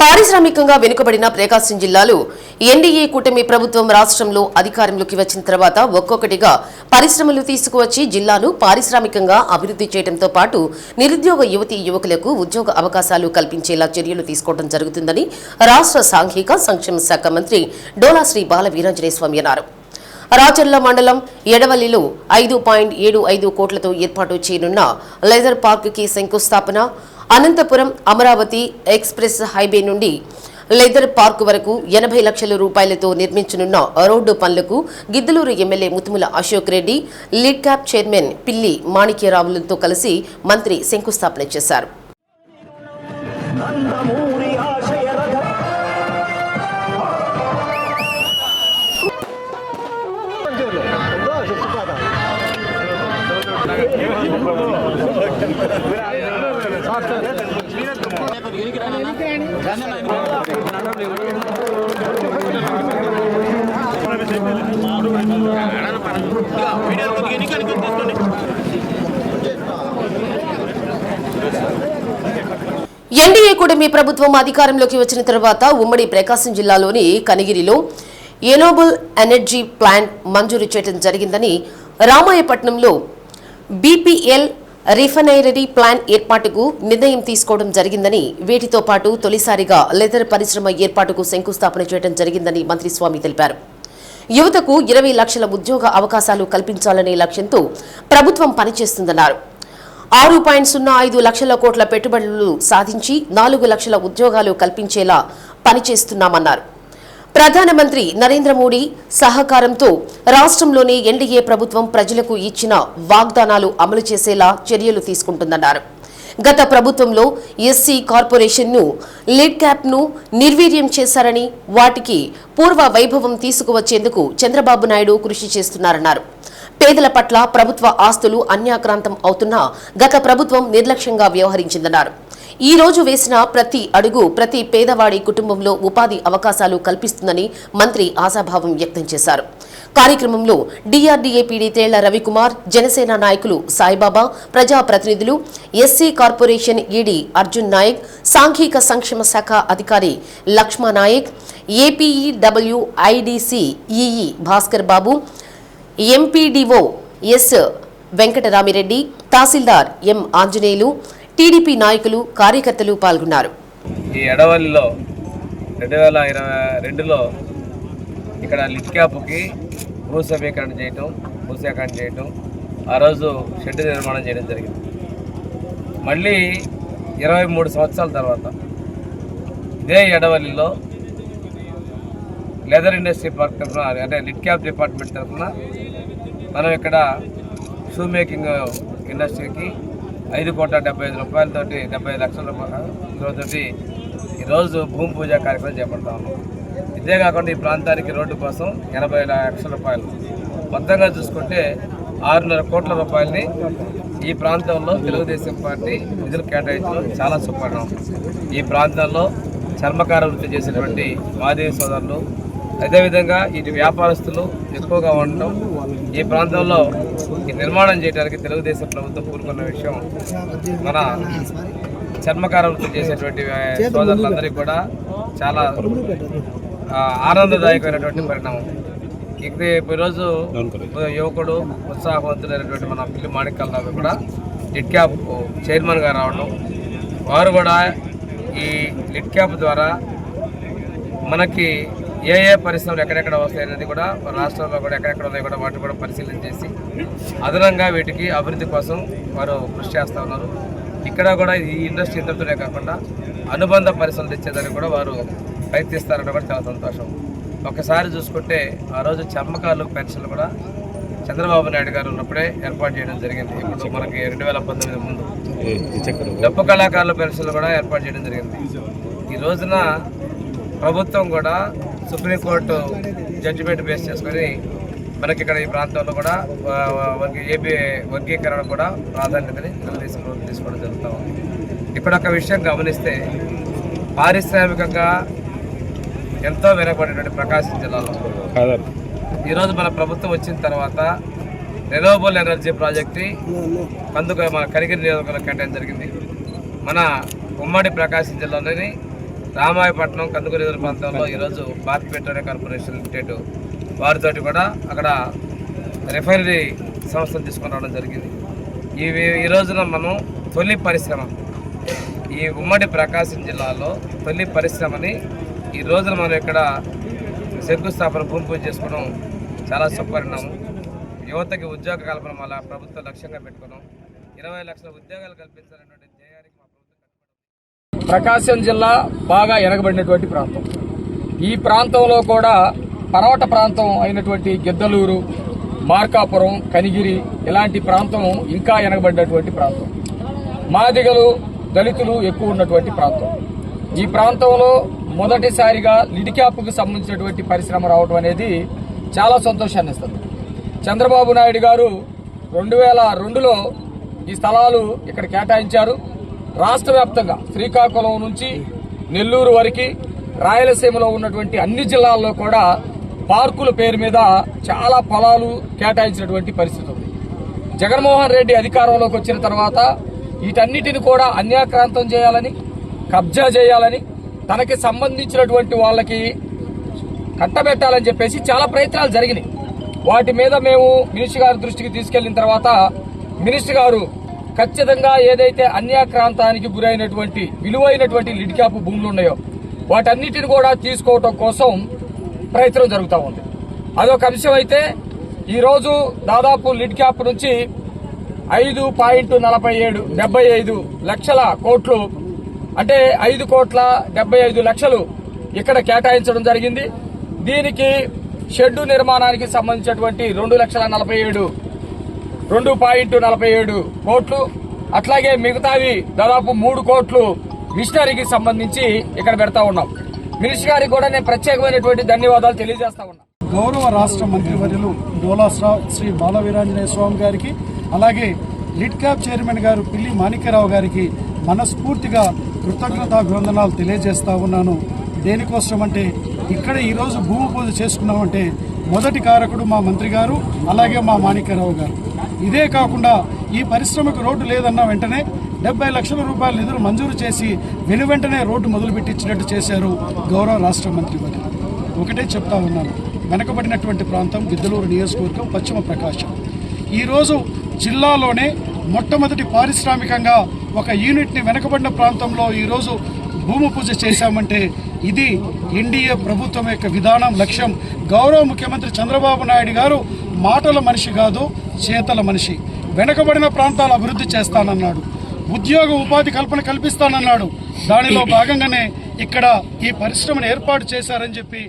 పారిశ్రామికంగా వెనుకబడిన ప్రకాశం జిల్లాలో ఎన్డీఏ కూటమి ప్రభుత్వం రాష్ట్రంలో అధికారంలోకి వచ్చిన తర్వాత ఒక్కొక్కటిగా పరిశ్రమలు తీసుకువచ్చి జిల్లాను పారిశ్రామికంగా అభివృద్ధి చేయడంతో పాటు నిరుద్యోగ యువతీ యువకులకు ఉద్యోగ అవకాశాలు కల్పించేలా చర్యలు తీసుకోవడం జరుగుతుందని రాష్ట్ర సాంఘిక సంక్షేమ శాఖ మంత్రి డోలా శ్రీ బాల వీరాంజనేయస్వామి అన్నారు. రాచర్ల మండలం ఎడవల్లిలో ఐదు పాయింట్ ఏడు ఐదు కోట్లతో ఏర్పాటు చేయనున్న లేజర్ పార్క్కి శంకుస్థాపన అనంతపురం అమరావతి ఎక్స్ప్రెస్ హైవే నుండి లెదర్ పార్క్ వరకు ఎనభై లక్షల రూపాయలతో నిర్మించనున్న రోడ్డు పనులకు Giddalur MLA Mutumula Ashok Reddy lead cap chairman Pilli మాణిక్యరావులతో కలిసి మంత్రి శంకుస్థాపన చేశారు. ఎన్డీఏ కూటమి ప్రభుత్వం అధికారంలోకి వచ్చిన తర్వాత ఉమ్మడి ప్రకాశం జిల్లాలోని కనిగిరిలో ఎనోబుల్ ఎనర్జీ ప్లాంట్ మంజూరు చేయడం జరిగిందని రామాయపట్నంలో బీపీఎల్ రిఫైనరీ ప్లాన్ ఏర్పాటుకు నిర్ణయం తీసుకోవడం జరిగిందని వీటితో పాటు తొలిసారిగా లెదర్ పరిశ్రమ ఏర్పాటుకు శంకుస్థాపన చేయడం జరిగిందని మంత్రి స్వామి తెలిపారు. యువతకు ఇరవై లక్షల ఉద్యోగ అవకాశాలు కల్పించాలనే లక్ష్యంతో ప్రభుత్వం పనిచేస్తుందన్నారు. ఆరు పాయింట్ సున్నా ఐదు లక్షల కోట్ల పెట్టుబడులు సాధించి నాలుగు లక్షల ఉద్యోగాలు కల్పించేలా పనిచేస్తున్నామన్నారు. ప్రధానమంత్రి నరేంద్ర మోడీ సహకారంతో రాష్ట్రంలోని ఎన్డీఏ ప్రభుత్వం ప్రజలకు ఇచ్చిన వాగ్దానాలు అమలు చేసేలా చర్యలు తీసుకుంటుందన్నారు. గత ప్రభుత్వంలో ఎస్సీ కార్పొరేషన్ను లిడ్ క్యాప్ను నిర్వీర్యం చేశారని వాటికి పూర్వ వైభవం తీసుకువచ్చేందుకు చంద్రబాబు నాయుడు కృషి చేస్తున్నారన్నారు. పేదల పట్ల ప్రభుత్వ ఆస్తులు అన్యాక్రాంతం అవుతున్నా గత ప్రభుత్వం నిర్లక్ష్యంగా వ్యవహరించిందన్నారు. ఈ రోజు వేసిన ప్రతి అడుగు ప్రతి పేదవాడి కుటుంబంలో ఉపాధి అవకాశాలు కల్పిస్తుందని మంత్రి ఆశాభావం వ్యక్తం చేశారు. కార్యక్రమంలో డిఆర్డీఏ పీడీ తేళ్ళ రవికుమార్ జనసేన నాయకులు సాయిబాబా ప్రజాప్రతినిధులు SC corporation ED Arjun Naik సాంఘిక సంక్షేమ శాఖ అధికారి Lakshma Naik APEW IDC EE Bhaskar Babu MPDO S Venkataramireddy తహసీల్దార్ ఎం ఆంజనేయులు టీడీపీ నాయకులు కార్యకర్తలు పాల్గొన్నారు. ఈ ఎడవల్లిలో రెండు వేల ఇరవై రెండులో ఇక్కడ లిట్ క్యాప్కి చేయటం భూసేకరణ చేయటం ఆ రోజు షెడ్ నిర్మాణం చేయడం జరిగింది. మళ్ళీ ఇరవై మూడు సంవత్సరాల తర్వాత ఇదే ఎడవల్లిలో లెదర్ ఇండస్ట్రీ పార్క్ తరఫున అంటే లిట్ క్యాప్ డిపార్ట్మెంట్ తరఫున మనం ఇక్కడ షూ మేకింగ్ ఇండస్ట్రీకి ఐదు కోట్ల డెబ్బై ఐదు రూపాయలతోటి డెబ్బై ఐదు లక్షల రూపాయలతోటి ఈరోజు భూమి పూజ కార్యక్రమం చేపడతా ఉన్నాం. ఇదే కాకుండా ఈ ప్రాంతానికి రోడ్డు కోసం ఎనభై లక్షల రూపాయలు. మొత్తంగా చూసుకుంటే ఆరున్నర కోట్ల రూపాయలని ఈ ప్రాంతంలో తెలుగుదేశం పార్టీ నిధులు కేటాయించడం చాలా సుపర్ణం. ఈ ప్రాంతంలో చర్మకార వృత్తి చేసేటువంటి మాదేవి సోదరులు అదేవిధంగా ఇటు వ్యాపారస్తులు ఎక్కువగా ఉండడం ఈ ప్రాంతంలో నిర్మాణం చేయడానికి తెలుగుదేశం ప్రభుత్వం పూనుకున్న విషయం మన చర్మకార వృత్తి చేసేటువంటి సోదరులందరికీ కూడా చాలా ఆనందదాయకమైనటువంటి పరిణామం. ఇక్కడ ఈరోజు యువకుడు ఉత్సాహవంతుడైనటువంటి మన పిల్లి మాణిక్యాలరావు కూడా లిట్ క్యాప్ చైర్మన్గా రావడం. వారు కూడా ఈ లిట్ క్యాప్ ద్వారా మనకి ఏ ఏ పరిశ్రమలు ఎక్కడెక్కడ వస్తాయి అనేది కూడా మన రాష్ట్రంలో కూడా ఎక్కడెక్కడ ఉన్నాయి కూడా వాటిని కూడా పరిశీలన చేసి అదనంగా వీటికి అభివృద్ధి కోసం వారు కృషి చేస్తూ ఉన్నారు. ఇక్కడ కూడా ఈ ఇండస్ట్రీ ఇంతటితోనే కాకుండా అనుబంధ పరిశ్రమలు తెచ్చేదానికి కూడా వారు ప్రయత్నిస్తారని కూడా చాలా సంతోషం. ఒకసారి చూసుకుంటే ఆ రోజు చర్మకారులు పెన్షన్లు కూడా చంద్రబాబు నాయుడు గారు ఉన్నప్పుడే ఏర్పాటు చేయడం జరిగింది. ఇప్పుడు మనకి రెండు వేల పంతొమ్మిది ముందు డప్పు కళాకారుల పెన్షన్లు కూడా ఏర్పాటు చేయడం జరిగింది. ఈ రోజున ప్రభుత్వం కూడా సుప్రీంకోర్టు జడ్జిమెంట్ బేస్ చేసుకొని మనకి ఇక్కడ ఈ ప్రాంతంలో కూడా వర్గీ ఏపీ వర్గీకరణ కూడా ప్రాధాన్యతని ప్రభుత్వం తీసుకోవడం జరుగుతూ ఉంది. ఇక్కడ ఒక విషయం గమనిస్తే పారిశ్రామికంగా ఎంతో వెనకబడినటువంటి ప్రకాశం జిల్లాలో ఈరోజు మన ప్రభుత్వం వచ్చిన తర్వాత రెనోవబుల్ ఎనర్జీ ప్రాజెక్ట్ అందుకు మన కరిగిరి నియోజకవర్గంలో కేటాయించడం జరిగింది. మన ఉమ్మడి ప్రకాశం జిల్లాలోని రామాయపట్నం కందుకూరు ఎదురు ప్రాంతంలో ఈరోజు భారత్ పెట్రోలియం కార్పొరేషన్ లిమిటెడ్ వారితోటి కూడా అక్కడ రిఫైనరీ సంస్థను తీసుకొని రావడం జరిగింది. ఈ ఈ రోజున మనం తొలి పరిశ్రమ ఈ ఉమ్మడి ప్రకాశం జిల్లాలో తొలి పరిశ్రమని ఈ రోజున మనం ఇక్కడ శంకుస్థాపన భూమి పూజ చేసుకోవడం చాలా సుపరిణామం. యువతకి ఉద్యోగ కల్పన వల్ల ప్రభుత్వం లక్ష్యంగా పెట్టుకున్నాం. ఇరవై లక్షల ఉద్యోగాలు కల్పించాలన్నటువంటి ప్రకాశం జిల్లా బాగా ఎనగబడినటువంటి ప్రాంతం. ఈ ప్రాంతంలో కూడా పర్వత ప్రాంతం అయినటువంటి గిద్దలూరు మార్కాపురం కనిగిరి ఇలాంటి ప్రాంతం ఇంకా ఎనగబడినటువంటి ప్రాంతం. మాదిగలు దళితులు ఎక్కువ ఉన్నటువంటి ప్రాంతం. ఈ ప్రాంతంలో మొదటిసారిగా లిడిక్యాప్కు సంబంధించినటువంటి పరిశ్రమ రావడం అనేది చాలా సంతోషాన్ని ఇస్తుంది. చంద్రబాబు నాయుడు గారు రెండు వేల రెండులో ఈ స్థలాలు ఇక్కడ కేటాయించారు. రాష్ట్ర వ్యాప్తంగా శ్రీకాకుళం నుంచి నెల్లూరు వరకు రాయలసీమలో ఉన్నటువంటి అన్ని జిల్లాల్లో కూడా పార్కుల పేరు మీద చాలా పొలాలు కేటాయించినటువంటి పరిస్థితి ఉంది. జగన్మోహన్ రెడ్డి అధికారంలోకి వచ్చిన తర్వాత వీటన్నిటిని కూడా అన్యాక్రాంతం చేయాలని కబ్జా చేయాలని తనకి సంబంధించినటువంటి వాళ్ళకి కట్టబెట్టాలని చెప్పేసి చాలా ప్రయత్నాలు జరిగినాయి. వాటి మీద మేము మినిస్టర్ గారి దృష్టికి తీసుకెళ్ళిన తర్వాత మినిస్టర్ గారు ఖచ్చితంగా ఏదైతే అన్యాక్రాంతానికి గురైనటువంటి విలువైనటువంటి లిడ్ క్యాప్ భూములు ఉన్నాయో వాటన్నిటిని కూడా తీసుకోవటం కోసం ప్రయత్నం జరుగుతూ ఉంది. అదొక అంశం అయితే ఈరోజు దాదాపు లిడ్ క్యాప్ నుంచి ఐదు పాయింట్ నలభై ఏడు డెబ్బై ఐదు లక్షల కోట్లు అంటే ఐదు కోట్ల డెబ్బై ఐదు లక్షలు ఇక్కడ కేటాయించడం జరిగింది. దీనికి షెడ్డు నిర్మాణానికి సంబంధించినటువంటి రెండు లక్షల నలభై ఏడు రెండు పాయింట్ నలభై ఏడు కోట్లు. అట్లాగే మిగతావి దాదాపు మూడు కోట్లు మిషనరీకి సంబంధించి ఇక్కడ పెడతా ఉన్నాం. మినిస్టర్ గారికి కూడా నేను ప్రత్యేకమైనటువంటి ధన్యవాదాలు తెలియజేస్తా ఉన్నా. గౌరవ రాష్ట్ర మంత్రివర్యులు డోలా శ్రీ బాలవీరాంజనేయ స్వామి గారికి అలాగే లిడ్ క్యాప్ చైర్మన్ గారు పిల్లి మాణిక్యరావు గారికి మనస్ఫూర్తిగా కృతజ్ఞతాభివందనాలు తెలియజేస్తా ఉన్నాను. దేనికోసం అంటే ఇక్కడ ఈరోజు భూమి పూజ చేసుకున్నామంటే మొదటి కారకుడు మా మంత్రి గారు అలాగే మా మాణిక్యరావు గారు. ఇదే కాకుండా ఈ పరిశ్రమకు రోడ్డు లేదన్న వెంటనే డెబ్బై లక్షల రూపాయల నిధులు మంజూరు చేసి వెను వెంటనే రోడ్డు మొదలుపెట్టించినట్టు చేశారు గౌరవ రాష్ట్ర మంత్రి వర్యులు. ఒకటే చెప్తా ఉన్నాను. వెనకబడినటువంటి ప్రాంతం గిద్దలూరు నియోజకవర్గం పశ్చిమ ప్రకాశం. ఈరోజు జిల్లాలోనే మొట్టమొదటి పారిశ్రామికంగా ఒక యూనిట్ని వెనకబడిన ప్రాంతంలో ఈరోజు భూమి పూజ చేశామంటే ఇది ఎన్డీఏ ప్రభుత్వం యొక్క విధానం లక్ష్యం. గౌరవ ముఖ్యమంత్రి చంద్రబాబు నాయుడు గారు మాటల మనిషి కాదు చేతల మనిషి. వెనకబడిన ప్రాంతాలు అభివృద్ధి చేస్తానన్నాడు. ఉద్యోగ ఉపాధి కల్పన కల్పిస్తానన్నాడు. దానిలో భాగంగానే ఇక్కడ ఈ పరిశ్రమను ఏర్పాటు చేశారని చెప్పి